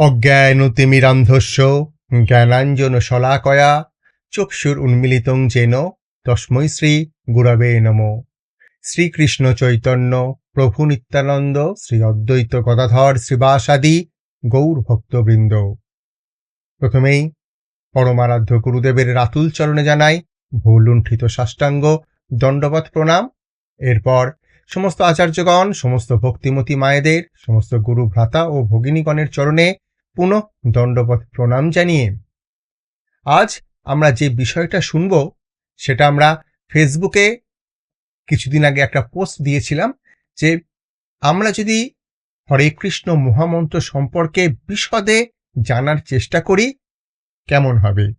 অজ্ঞানতিমিরান্ধস্য জ্ঞানাঞ্জন শলাকয়া চক্ষুর উন্মিলিতং যেন তস্মৈ শ্রী গুরবে নম। শ্রীকৃষ্ণ চৈতন্য, প্রভু নিত্যানন্দ, শ্রী অদ্বৈত গদাধর শ্রীবাসাদি গৌর ভক্তবৃন্দ। প্রথমেই পরমারাধ্য গুরুদেবের রাতুল চরণে জানাই ভুলুণ্ঠিত সাষ্টাঙ্গ দণ্ডবত প্রণাম। এরপর সমস্ত আচার্যগণ, সমস্ত ভক্তিমতী মায়েদের, সমস্ত গুরু ভ্রাতা ও ভগিনীগণের চরণে পুনঃ দণ্ডবত প্রণাম জানিয়ে। আজ আমরা যে বিষয়টা শুনব, সেটা আমরা ফেসবুকে কিছুদিন আগে একটা পোস্ট দিয়েছিলাম যে, আমরা যদি হরে কৃষ্ণ মহামন্ত্র সম্পর্কে বিশদে জানার চেষ্টা করি, কেমন হবে?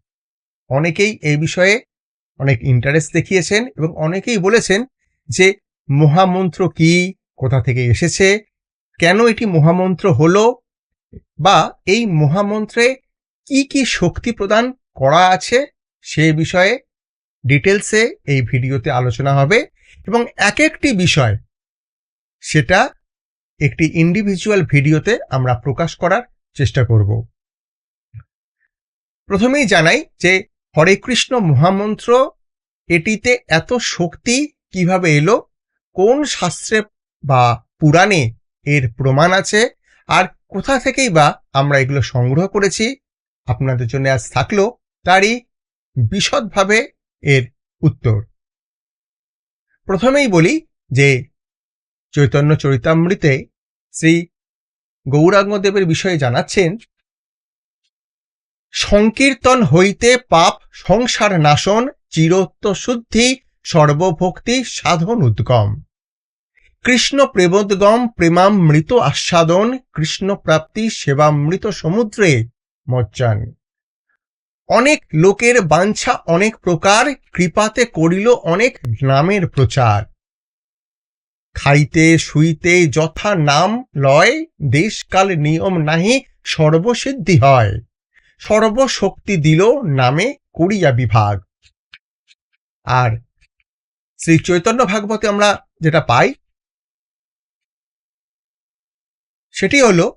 অনেকেই এই বিষয়ে অনেক ইন্টারেস্ট দেখিয়েছেন এবং অনেকেই বলেছেন যে, মহামন্ত্র কি, কোথা থেকে এসেছে, কেন এটি মহামন্ত্র হলো বা এই মহামন্ত্রে কি কি শক্তি প্রদান করা আছে সে বিষয়ে ডিটেলসে এই ভিডিওতে আলোচনা হবে এবং এক একটি বিষয় সেটা একটি ইন্ডিভিজুয়াল ভিডিওতে আমরা প্রকাশ করার চেষ্টা করব। প্রথমেই জানাই যে হরে কৃষ্ণ মহামন্ত্র, এটিতে এত শক্তি কীভাবে এলো, কোন শাস্ত্রে বা পুরাণে এর প্রমাণ আছে, আর কোথা থেকেই বা আমরা এগুলো সংগ্রহ করেছি, আপনাদের জন্য আজ থাকল তারই বিশদভাবে এর উত্তর। প্রথমেই বলি যে চৈতন্য চরিতামৃতে শ্রী গৌরাঙ্গদেবের বিষয়ে জানাচ্ছেন, সংকীর্তন হইতে পাপ সংসার নাশন চিরত্ব শুদ্ধি সর্বভক্তি সাধন উদ্গম। কৃষ্ণ প্রেমোদ্গম প্রেমামৃত আস্বাদন, কৃষ্ণ প্রাপ্তি সেবামৃত সমুদ্রে মজ্জান। অনেক লোকের বাঞ্ছা অনেক প্রকার, কৃপাতে করিল অনেক নামের প্রচার। খাইতে, শুইতে যথা নাম লয়, দেশকাল নিয়ম নাহি সর্বসিদ্ধি হয়। সর্বশক্তি দিল নামে করিয়া বিভাগ। আর শ্রী চৈতন্য ভাগবতে আমরা যেটা পাই সেটি হল,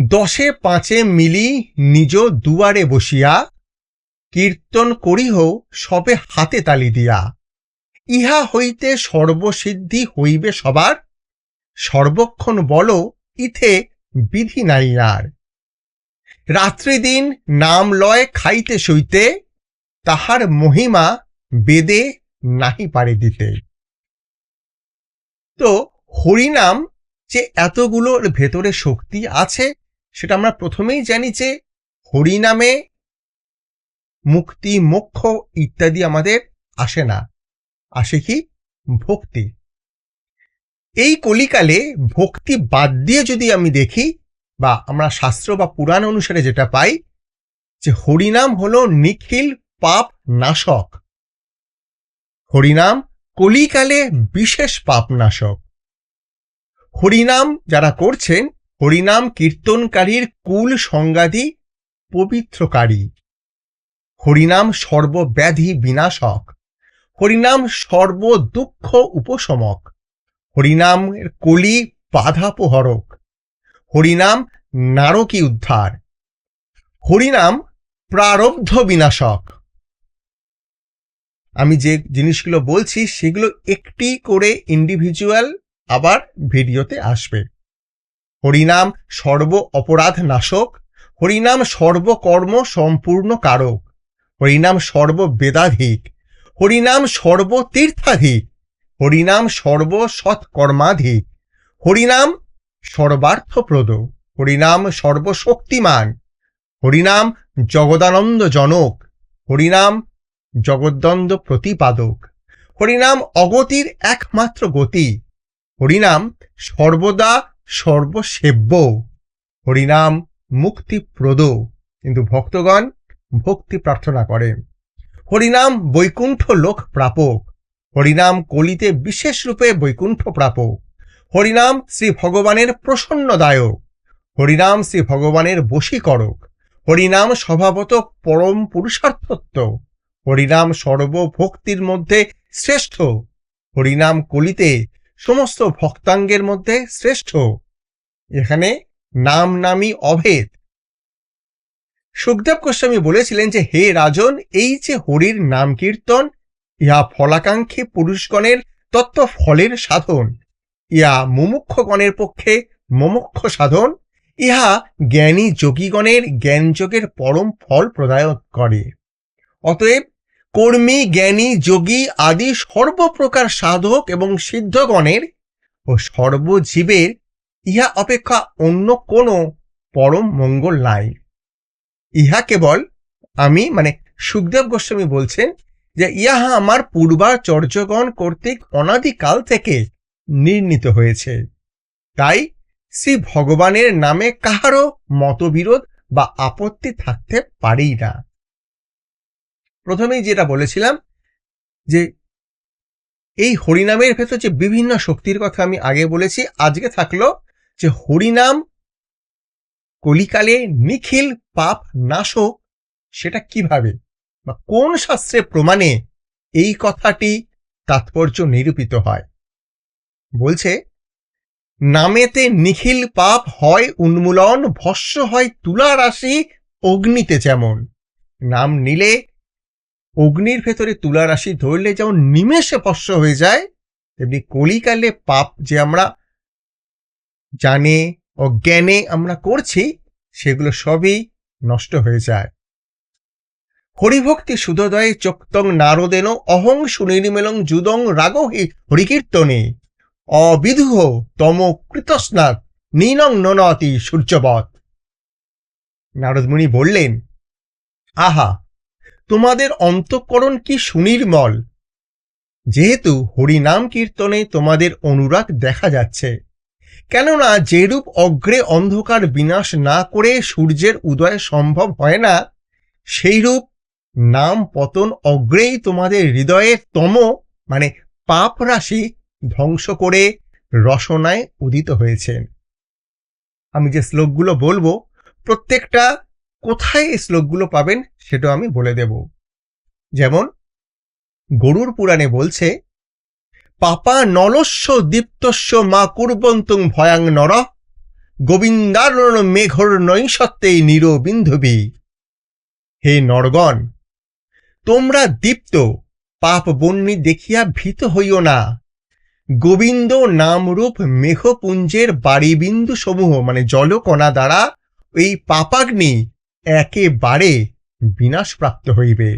দশে পাঁচে মিলি নিজ দুয়ারে বসিয়া কীর্তন করিহ সবে হাতে তালি দিয়া। ইহা হইতে সর্বসিদ্ধি হইবে সবার, সর্বক্ষণ বল ইথে বিধি নাই আর। রাত্রিদিন নাম লয় খাইতে সইতে, তাহার মহিমা বেদে নাহি পারে দিতে। তো হরিনাম যে এতগুলোর ভেতরে শক্তি আছে, সেটা আমরা প্রথমেই জানি যে হরিনামে মুক্তি, মোক্ষ ইত্যাদি আমাদের আসে না। আসে কি? ভক্তি। এই কলিকালে ভক্তি বাদ দিয়ে যদি আমি দেখি বা আমরা শাস্ত্র বা পুরাণ অনুসারে যেটা পাই যে হরিনাম হল নিখিল পাপ নাশক। হরিনাম কলিকালে বিশেষ পাপ নাশক। হরিনাম যারা করছেন, হরিনাম কীর্তনকারীর কুল সংজ্ঞাদি পবিত্রকারী। হরিনাম সর্বব্যাধি বিনাশক। হরিনাম সর্বদুঃখ উপশমক। হরিনামের কলি বাধাপহরক। হরিনাম নারকী উদ্ধার। হরিনাম প্রারব্ধ বিনাশক। আমি যে জিনিসগুলো বলছি, সেগুলো একটি করে ইন্ডিভিজুয়াল আবার ভিডিওতে আসবে। হরিনাম সর্ব অপরাধ নাশক হরিনাম সর্বকর্ম সম্পূর্ণ কারক, হরিনাম সর্ব বেদাধিক হরিনাম সর্ব তীর্থাধিক হরিনাম সর্ব সৎকর্মাধিক হরিনাম সর্বার্থপ্রদ, হরিনাম সর্বশক্তিমান, হরিনাম জগদানন্দ জনক হরিনাম জগদ্দন্দ প্রতিপাদক হরিনাম অগতির একমাত্র গতি হরিনাম সর্বদা সর্বসেব্য। হরিনাম মুক্তিপ্রদ। কিন্তু ভক্তগণ ভক্তি প্রার্থনা করেন হরিনাম বৈকুণ্ঠ লোক প্রাপক। হরিনাম কলিতে বিশেষ রূপে বৈকুণ্ঠ প্রাপক। হরিনাম শ্রী ভগবানের প্রসন্নদায়ক। হরিনাম শ্রী ভগবানের বশীকরক। হরিনাম স্বভাবত পরম পুরুষার্থত্ব। হরিনাম সর্বভক্তির মধ্যে শ্রেষ্ঠ। হরিনাম কলিতে সমস্ত ভক্তাঙ্গের মধ্যে শ্রেষ্ঠ। এখানে নাম নামই অভেদ। সুখদেব গোস্বামী বলেছিলেন যে, হে রাজন, এই যে হরির নাম কীর্তন, ইহা ফলাকাঙ্ক্ষী পুরুষগণের তত্ত্ব ফলের সাধন। ইহা মুমুক্ষগণের পক্ষে মোমুক্ষ সাধন। ইহা জ্ঞানী যোগীগণের জ্ঞানযোগের পরম ফল প্রদায়ক করে। অতএব কর্মী, জ্ঞানী, যোগী আদি সর্বপ্রকার সাধক এবং সিদ্ধগণের ও সর্বজীবের ইহা অপেক্ষা অন্য কোনো পরম মঙ্গল নাই। ইহা কেবল আমি মানে সুখদেব গোস্বামী বলছেন যে, ইহা আমার পূর্বাচর্যগণ কর্তৃক অনাদিকাল থেকে নির্ণীত হয়েছে। তাই শ্রী ভগবানের নামে কাহারও মতবিরোধ বা আপত্তি থাকতে পারেই না। প্রথমেই যেটা বলেছিলাম যে এই হরিনামের ভেতর যে বিভিন্ন শক্তির কথা আমি আগে বলেছি, আজকে থাকল যে হরিনাম কলিকালে নিখিল পাপ নাশক সেটা কীভাবে বা কোন শাস্ত্রে প্রমাণে এই কথাটি তাৎপর্য নিরূপিত হয়? বলছে, নামেতে নিখিল পাপ হয় উন্মূলন, ভস্য হয় তুলা রাশি, অগ্নিতে যেমন। নাম নিলে অগ্নির ভেতরে তুলা রাশি ধরলে যেমন নিমেষে ভস্য হয়ে যায়, তেমনি কলিকালে পাপ যে আমরা জানে অজ্ঞানে আমরা করছি, সেগুলো সবই নষ্ট হয়ে যায়। হরিভক্তি সুদোদয়ে চোক্তং নারদেন অহং সুনির্মেলং যুদং রাগহি হরিকীর্তনে। অবিধুহ তম কৃতস্নাত নীনং ননতি সূর্যবৎ। নারদমুনি বললেন, আহা তোমাদের অন্তঃকরণ কি সুনির্মল? যেহেতু হরিনাম কীর্তনে তোমাদের অনুরাগ দেখা যাচ্ছে, কেননা যেরূপ অগ্রে অন্ধকার বিনাশ না করে সূর্যের উদয় সম্ভব হয় না, সেইরূপ নাম পতন অগ্রেই তোমাদের হৃদয়ে তম মানে পাপ রাশি ধ্বংস করে রসনায় উদিত হয়েছেন আমি যে শ্লোকগুলো বলব, প্রত্যেকটা কোথায় এই শ্লোকগুলো পাবেন সেটাও আমি বলে দেব। যেমন, গরুর পুরাণে বলছে, পাপা নলস্য দীপ্তস্য মা কুর্বন্তুং ভয়াং নর গোবিন্দারণ মেঘর নৈসত্বেই নিরবিন্ধবী হে নরগণ, তোমরা দীপ্ত, পাপ বন্যী দেখিয়া ভীত হইও না। গোবিন্দ নামরূপ মেঘপুঞ্জের বাড়িবিন্দু সমূহ মানে জলকণা দ্বারা এই পাপাগ্নি একেবারে বিনাশপ্রাপ্ত হইবে।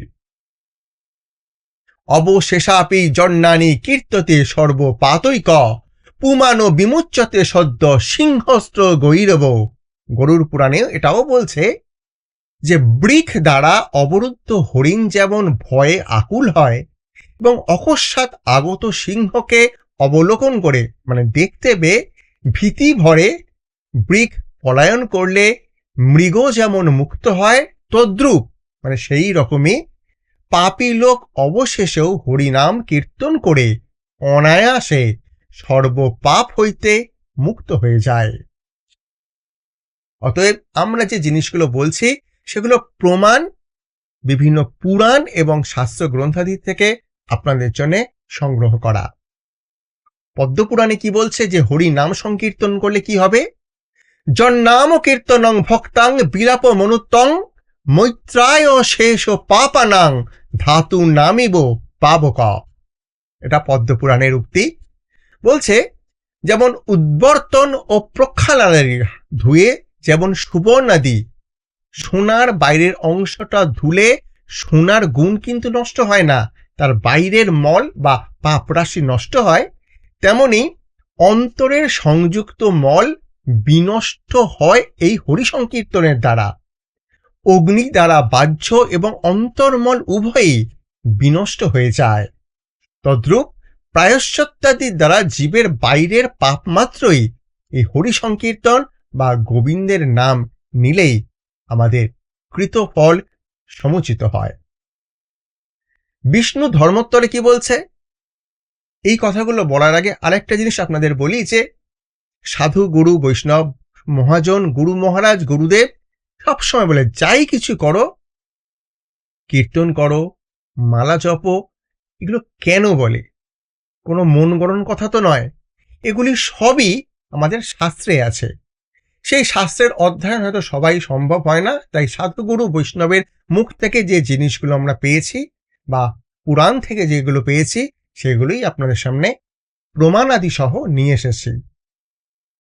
অবশেষাপি জন্নানি কীর্ততে সর্বপাতৈক, পুমান বিমুচ্চতে সদ্য সিংহস্ত্র গৈরব। গরুর পুরাণে এটাও বলছে যে, বৃক্ষ দ্বারা অবরুদ্ধ হরিণ যেমন ভয়ে আকুল হয় এবং অকস্মাৎ আগত সিংহকে অবলোকন করে মানে দেখতে পেয়ে ভীতি ভরে বৃক পলায়ন করলে মৃগ যেমন মুক্ত হয়, তদ্রুপ মানে সেই রকমই পাপী লোক অবশেষেও হরিনাম কীর্তন করে অনায়াসে সর্বপাপ হইতে মুক্ত হয়ে যায়। অতএব আমরা যে জিনিসগুলো বলছি, সেগুলো প্রমাণ, বিভিন্ন পুরাণ এবং শাস্ত্র গ্রন্থাদি থেকে আপনাদের জন্য সংগ্রহ করা। পদ্মপুরাণে কি বলছে যে হরি নাম সংকীর্তন করলে কি হবে? জন্নাম কীর্তনং ভক্তাং বিরাপ মনুত্তং মৈত্রায় শেষ পাপানাং ধাতু নামিব পাবক। এটা পদ্মপুরাণের উক্তি। বলছে, যেমন উদ্বর্তন ও প্রক্ষালনের ধুয়ে যেমন সুবর্ণাদি, সোনার বাইরের অংশটা ধুলে সোনার গুণ কিন্তু নষ্ট হয় না, তার বাইরের মল বা পাপরাশি নষ্ট হয়, তেমনি অন্তরের সংযুক্ত মল বিনষ্ট হয় এই হরিসংকীর্তনের দ্বারা। অগ্নি দ্বারা বাহ্য এবং অন্তর্মল উভয়ই বিনষ্ট হয়ে যায়। তদ্রূপ প্রায়শ্চত্যাদির দ্বারা জীবের বাইরের পাপ মাত্রই এই হরি সংকীর্তন বা গোবিন্দের নাম নিলেই আমাদের কৃত ফল সমুচিত হয়। বিষ্ণু ধর্মোত্তরে কি বলছে? এই কথাগুলো বলার আগে আরেকটা জিনিস আপনাদের বলি যে, সাধু গুরু বৈষ্ণব মহাজন গুরু মহারাজ গুরুদেব সবসময় বলে, যাই কিছু করো, কীর্তন করো, মালা জপ, এগুলো কেন বলে? কোনো মন গড়ন কথা তো নয়। এগুলি সবই আমাদের শাস্ত্রে আছে। সেই শাস্ত্রের অধ্যয়ন হয়তো সবাই সম্ভব হয় না, তাই সাধুগুরু বৈষ্ণবের মুখ থেকে যে জিনিসগুলো আমরা পেয়েছি বা পুরাণ থেকে যেগুলো পেয়েছি, সেগুলোই আপনাদের সামনে প্রমাণাদি সহ নিয়ে এসেছি।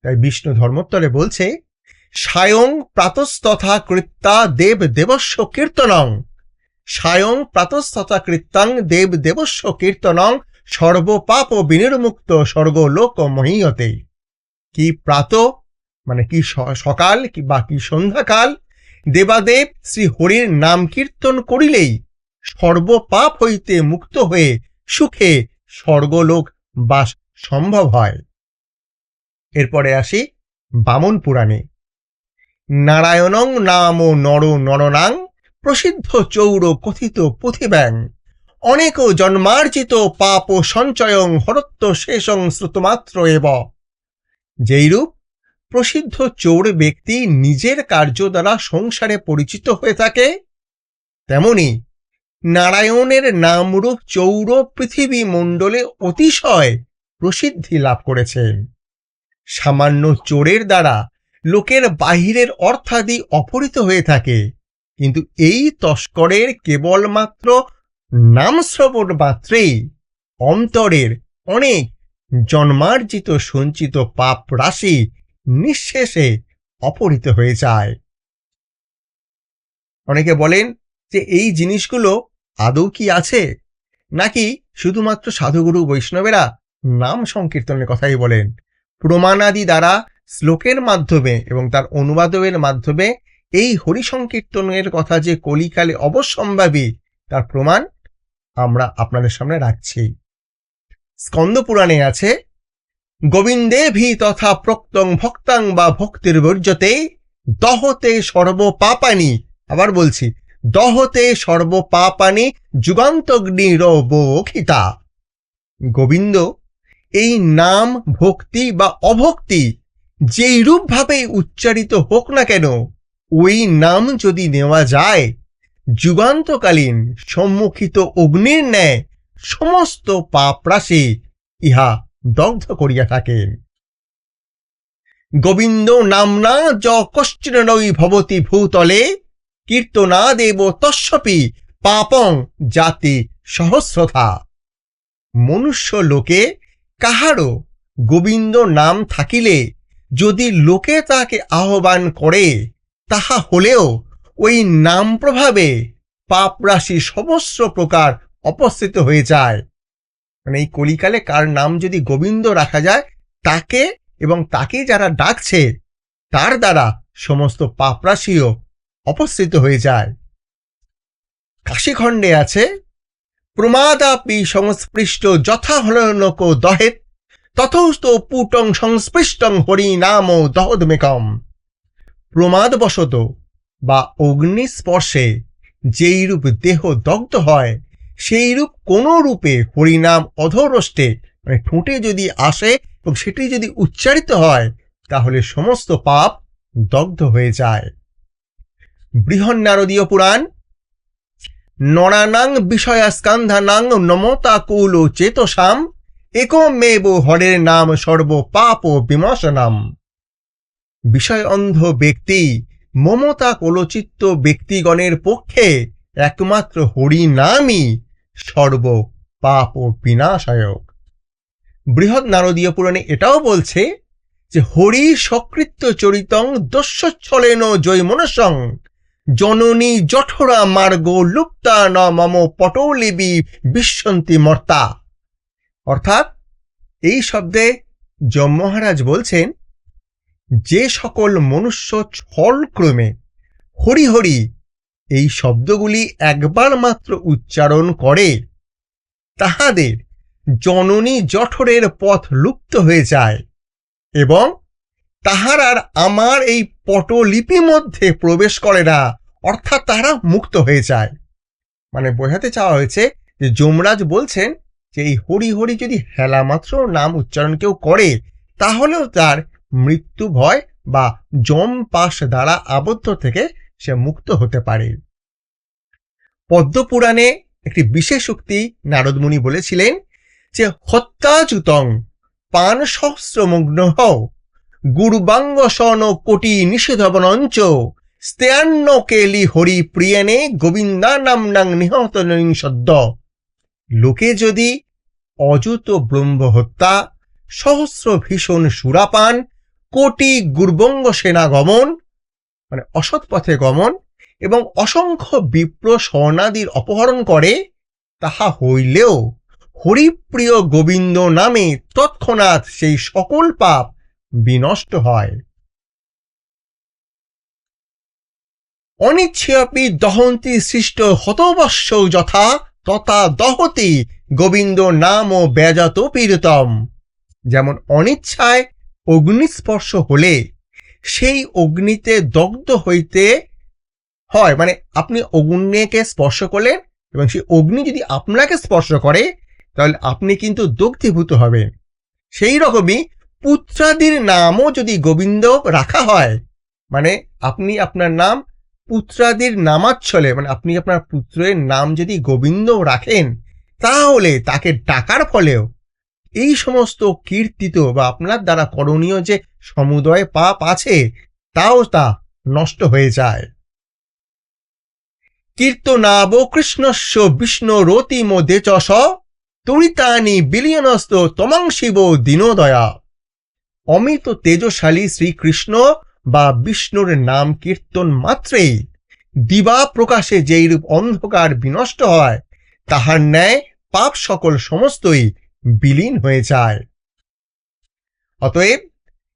তাই বিষ্ণু ধর্মোত্তরে বলছে সায়ং প্রাতস্তথা কৃত্তা দেব দেবস্ব কীর্তনং। সায়ং প্রাতস্তথা কৃত্তাং দেব দেবস্ব কীর্তনং সর্বপাপ বিনির্মুক্ত স্বর্গলোক মহীয়তে। কি প্রাত মানে কি সকাল কি বা কি সন্ধ্যাকাল, দেবাদেব শ্রী হরির নাম কীর্তন করিলেই সর্বপাপ হইতে মুক্ত হয়ে সুখে স্বর্গলোক বাস সম্ভব হয়। এরপরে আসি বামন পুরাণে। নারায়ণং নাম নর নরনাং, প্রসিদ্ধ চৌর কথিত পুঁথিব্যাং। অনেক জন্মার্জিত পাপ সঞ্চয়ং হরত্ব শেষং শ্রুতমাত্র এব। যেইরূপ প্রসিদ্ধ চৌর ব্যক্তি নিজের কার্য দ্বারা সংসারে পরিচিত হয়ে থাকে, তেমনি নারায়ণের নামরূপ চৌর পৃথিবী মণ্ডলে অতিশয় প্রসিদ্ধি লাভ করেছেন সামান্য চোরের দ্বারা লোকের বাহিরের অর্থাদি অপহৃত হয়ে থাকে। কিন্তু এই তস্করের কেবলমাত্র নাম শ্রবণ মাত্রেই অন্তরের অনেক জন্মার্জিত সঞ্চিত পাপ রাশি নিঃশেষে অপহৃত হয়ে যায়। অনেকে বলেন যে এই জিনিসগুলো আদৌ কি আছে? নাকি শুধুমাত্র সাধুগুরু বৈষ্ণবেরা নাম সংকীর্তনের কথাই বলেন? প্রমাণাদি দ্বারা শ্লোকের মাধ্যমে এবং তার অনুবাদের মাধ্যমে এই হরিসংকীর্তনের কথা যে কলিকালে অবশ্যম্ভাবী, তার প্রমাণ আমরা আপনাদের সামনে রাখছি। স্কন্দ পুরাণে আছে, গোবিন্দে ভি তথা প্রক্তং ভক্তাং বা ভক্তির বর্জতে দহতে সর্বপাপানি আবার বলছি, দহতে সর্বপাপানি যুগান্তগ্নিরবখিতা গোবিন্দ, এই নাম ভক্তি বা অভক্তি যেই রূপভাবে উচ্চারিত হোক না কেন, ওই নাম যদি নেওয়া যায়, যুগান্তকালীন সম্মুখিত অগ্নির ন্যায় সমস্ত পাপ রাশি ইহা দগ্ধ করিয়া থাকেন গোবিন্দ নামনা য কশ্চিন নৈ ভবতি ভূতলে কীর্তনা দেব তস্বপি পাপং জাতি সহস্রথা। মনুষ্য লোকে কাহারও গোবিন্দ নাম থাকিলে যদি লোকে তাকে আহ্বান করে, তাহা হলেও ওই নাম প্রভাবে পাপ রাশি সমস্ত প্রকার অপস্থিত হয়ে যায়। মানে এই কলিকালে কার নাম যদি গোবিন্দ রাখা যায়, তাকে এবং তাকে যারা ডাকছে, তার দ্বারা সমস্ত পাপরাশিও অপস্থিত হয়ে যায়। কাশীখণ্ডে আছে, প্রমাদাপি সংস্পৃষ্ট যথা হলনক দহেত তথৌস্ত পুটং সংস্পৃষ্টং হরি নাম দহদমেকম। প্রমাদবশত বা অগ্নিস্পর্শে যেই রূপ দেহ দগ্ধ হয় সেই রূপ কোনো রূপে হরিনাম অধরষ্টে মানে ঠোঁটে যদি আসে এবং সেটি যদি উচ্চারিত হয়, তাহলে সমস্ত পাপ দগ্ধ হয়ে যায়। বৃহন নারদীয় পুরাণ। নরানাং বিষয়াস্কান্ধানাং নমতা কুল চেতসাম। একমেব হরের নাম সর্ব পাপ বিমশনাম বিষয় অন্ধ ব্যক্তি, মমতা কলচিত্ত ব্যক্তিগণের পক্ষে একমাত্র হরি নামই সর্ব পাপ ও বিনাশায়ক। বৃহৎ নারদীয় পুরাণে এটাও বলছে যে, হরি সকৃত্য চরিতং দস্যচ্ছলেন জৈমনসং জননী জঠরা মার্গ লুপ্তা ন মম পটলিবি বিশ্বন্তি মর্তা। অর্থাৎ এই শব্দে যম মহারাজ বলছেন, যে সকল মনুষ্য ছলক্রমে হরি হরি এই শব্দগুলি একবার মাত্র উচ্চারণ করে, তাহাদের জননী জঠরের পথ লুপ্ত হয়ে যায় এবং তাহার আর আমার এই পটলিপি মধ্যে প্রবেশ করে না, অর্থাৎ তাহারা মুক্ত হয়ে যায়। মানে বোঝাতে চাওয়া হয়েছে যে যমরাজ বলছেন যে এই হরি হরি যদি হেলা মাত্র নাম উচ্চারণ কেউ করে, তাহলেও তার মৃত্যু ভয় বা জম পাশ দ্বারা আবদ্ধ থেকে সে মুক্ত হতে পারে। পদ্মপুরাণে একটি বিশেষ উক্তি নারদমুনি বলেছিলেন যে হত্যাযুতং পান সহস্রমগ্ন হও, গুরুবাঙ্গ সন কোটি নিষেধবনঞ্চ, স্তেয়ান্ন কেলি হরি প্রিয়েনে গোবিন্দা নাম নাং নিহত সদ্য লোকে যদি অযুত ব্রহ্ম হত্যা, সহস্র ভীষণ সুরাপান, কোটি গুরবঙ্গ সেনা গমন মানে অসৎ পথে গমন এবং অসংখ্য বিপ্র স্বর্ণাদির অপহরণ করে, তাহা হইলেও হরিপ্রিয় গোবিন্দ নামে তৎক্ষণাৎ সেই সকল পাপ বিনষ্ট হয়। অনিচ্ছেপি দহন্তি সৃষ্ট হতবশ্য যথা তথা দহতি গোবিন্দ নাম ও ব্যাজাত পীরতম যেমন অনিচ্ছায় অগ্নিস্পর্শ হলে, সেই অগ্নিতে দগ্ধ হইতে হয় মানে আপনি অগ্নিকে স্পর্শ করলেন এবং সেই অগ্নি যদি আপনাকে স্পর্শ করে, তাহলে আপনি কিন্তু দগ্ধীভূত হবেন। সেই রকমই পুত্রাদির নামও যদি গোবিন্দ রাখা হয় মানে আপনি আপনার নাম পুত্রাদির নামাচ্ছলে মানে আপনি আপনার পুত্রের নাম যদি গোবিন্দ রাখেন তাহলে তাকে ডাকার ফলেও এই সমস্ত কীর্তিত বা আপনার দ্বারা করণীয় যে সমুদয় পাপ আছে, তাও তা নষ্ট হয়ে যায়। কীর্তনাব কৃষ্ণস্য বিষ্ণু রতিম দেচস তরিতানি বিলিয়নস্ত তমাং শিব দীনোদয়া। অমিত তেজশালী শ্রীকৃষ্ণ বা বিষ্ণুর নাম কীর্তন মাত্রেই দিবা প্রকাশে যেইরূপ অন্ধকার বিনষ্ট হয় তাহার ন্যায় পাপ সকল সমস্তই বিলীন হয়ে যায়। অতএব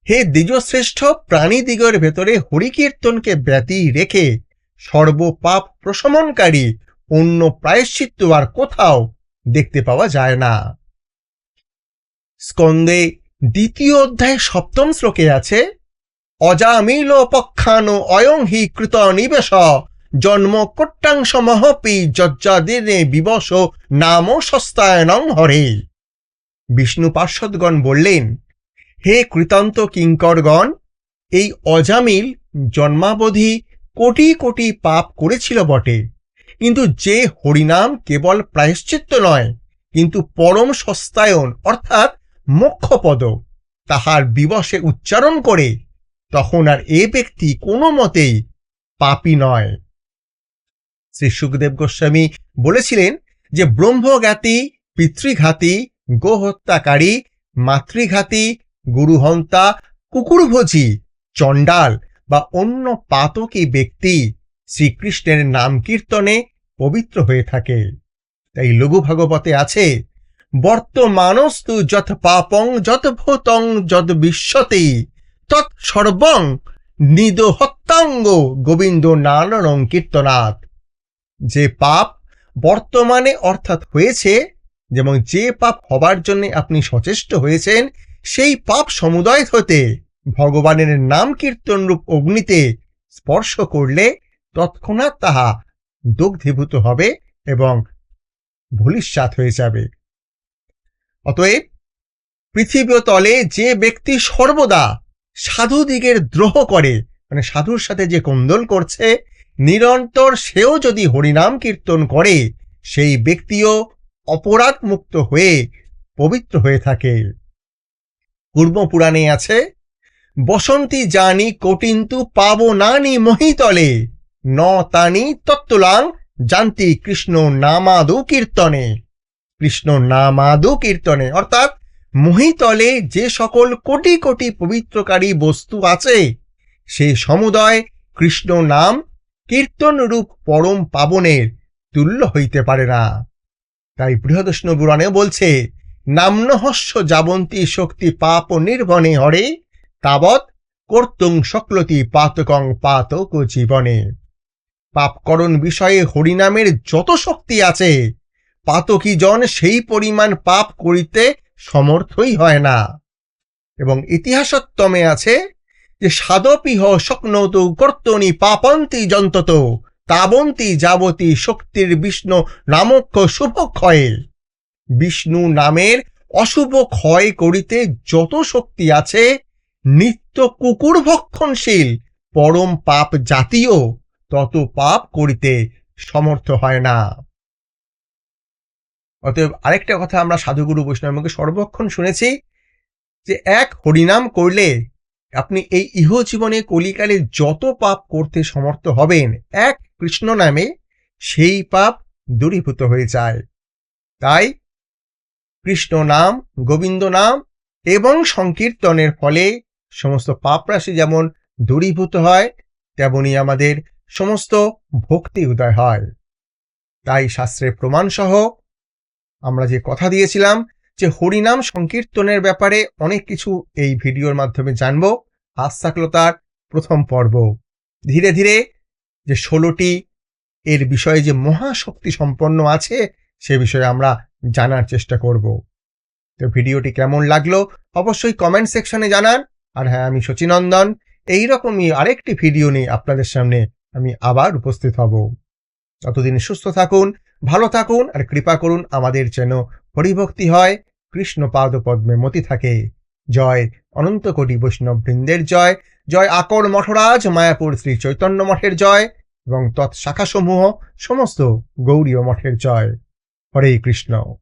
হে দ্বিজশ্রেষ্ঠ প্রাণীদিগের ভেতরে হরিকীর্তনকে ব্যতি রেখে সর্বপাপ প্রশমনকারী অন্য প্রায়শ্চিত্ত আর কোথাও দেখতে পাওয়া যায় না। স্কন্দে দ্বিতীয় অধ্যায় সপ্তম শ্লোকে আছে, অজামিল পক্ষানো অয়ং হি কৃত নিবেশ জন্ম কট্টাংশ মহপি যজ্জাদিনে বিবশ নাম সস্তায়নং হরে। বিষ্ণু পার্শ্বদগণ বললেন, হে কৃতান্ত কিঙ্করগণ, এই অজামিল জন্মাবধি কোটি কোটি পাপ করেছিল বটে, কিন্তু যে হরিনাম কেবল প্রায়শ্চিত্ত নয়, কিন্তু পরম সস্তায়ন অর্থাৎ মোক্ষপদ, তাহার বিবশে উচ্চারণ করে, তখন আর এ ব্যক্তি কোনো মতেই পাপী নয়। শ্রী সুখদেব গোস্বামী বলেছিলেন যে ব্রহ্মঘাতী, পিতৃঘাতী, গোহত্যাকারী, মাতৃঘাতী, গুরুহন্তা, কুকুরভোজী, চণ্ডাল বা অন্য পাতকী ব্যক্তি শ্রীকৃষ্ণের নাম কীর্তনে পবিত্র হয়ে থাকে। তাই লঘু ভাগবতে আছে, বর্তমানস্তু যত পাপং যত ভূতং যত বিশ্বতে তৎ সর্বং নিদ হত্যাঙ্গ গোবিন্দ নারায়ণ কীর্তনাথ যে পাপ বর্তমানে অর্থাৎ হয়েছে যেমন যে পাপ হবার জন্য আপনি সচেষ্ট হয়েছেন, সেই পাপ সমুদয় হতে ভগবানের নাম কীর্তন রূপ অগ্নিতে স্পর্শ করলে তৎক্ষণাৎ তাহা দগ্ধীভূত হবে এবং ভূলিশ্বাত হয়ে যাবে। অতএব পৃথিবী তলে যে ব্যক্তি সর্বদা সাধুদিগের দ্রোহ করে মানে সাধুর সাথে যে কোন্দল করছে নিরন্তর সেও যদি হরিনাম কীর্তন করে, সেই ব্যক্তিও অপরাধ মুক্ত হয়ে পবিত্র হয়ে থাকে। পূর্ব পুরাণে আছে, বসন্তী জানি কোটিন্তু পাবো নানি মহিতলে, ন তানি তত্তুলাং জানতি কৃষ্ণ নামাদু কীর্তনে। কৃষ্ণ নামাদু কীর্তনে, অর্থাৎ মহিতলে যে সকল কোটি কোটি পবিত্রকারী বস্তু আছে, সে সমুদয় কৃষ্ণ নাম কীর্তন রূপ পরম পাবনের তুল্য হইতে পারে না। তাই বৃহদষ্ণ পুরাণে বলছে, নাম্নহস্য যাবন্তী শক্তি পাপ নির্ভনে হরে, তাবৎ কর্তুং সকলতি পাতকং পাতক জীবনে। পাপকরণ বিষয়ে হরিনামের যত শক্তি আছে পাতকী জন সেই পরিমাণ পাপ করিতে সমর্থই হয় না। এবং ইতিহাসত্তমে আছে যে সাদপিহ স্বপ্নত কর্তনী পাপন্তি যন্তত, তাবন্তি যাবতী শক্তির বিষ্ণু নামক্ষ শুভ ক্ষয়ে বিষ্ণু নামের অশুভ ক্ষয় করিতে যত শক্তি আছে, নিত্য কুকুর ভক্ষণশীল, পরম পাপ জাতীয়, তত পাপ করিতে সমর্থ হয় না। অতএব আরেকটা কথা আমরা সাধুগুরু বৈষ্ণবকে সর্বক্ষণ শুনেছি যে, এক হরিনাম করলে আপনি এই ইহ জীবনে কলিকালে যত পাপ করতে সমর্থ হবেন, এক কৃষ্ণ নামে সেই পাপ দূরীভূত হয়ে যায়। তাই কৃষ্ণ নাম, গোবিন্দ নাম এবং সংকীর্তনের ফলে সমস্ত পাপ রাশি যেমন দূরীভূত হয়, তেমনি আমাদের সমস্ত ভক্তি উদয় হয়। তাই শাস্ত্রের প্রমাণসহ আমরা যে কথা দিয়েছিলাম যে হরিনাম সংকীর্তনের ব্যাপারে অনেক কিছু এই ভিডিওর মাধ্যমে জানব। আজ থাকল তার প্রথম পর্ব। ধীরে ধীরে যে ষোলোটি এর বিষয়ে যে মহাশক্তি সম্পন্ন আছে, সে বিষয়ে আমরা জানার চেষ্টা করব। তো ভিডিওটি কেমন লাগল অবশ্যই কমেন্ট সেকশনে জানান। আর হ্যাঁ আমি শচীনন্দন এইরকমই আরেকটি ভিডিও নিয়ে আপনাদের সামনে আমি আবার উপস্থিত হব। ততদিন সুস্থ থাকুন, ভালো থাকুন, আর কৃপা করুন আমাদের যেন হরিভক্তি হয়। কৃষ্ণ পাদ পদ্মে মতি থাকে। জয় অনন্ত কোটি বৈষ্ণব বৃন্দের জয়। জয় আকর মঠরাজ, মায়াপুর শ্রী চৈতন্য মঠের জয় এবং তৎ শাখাসমূহ সমস্ত গৌরীয় মঠের জয়। হরে কৃষ্ণ।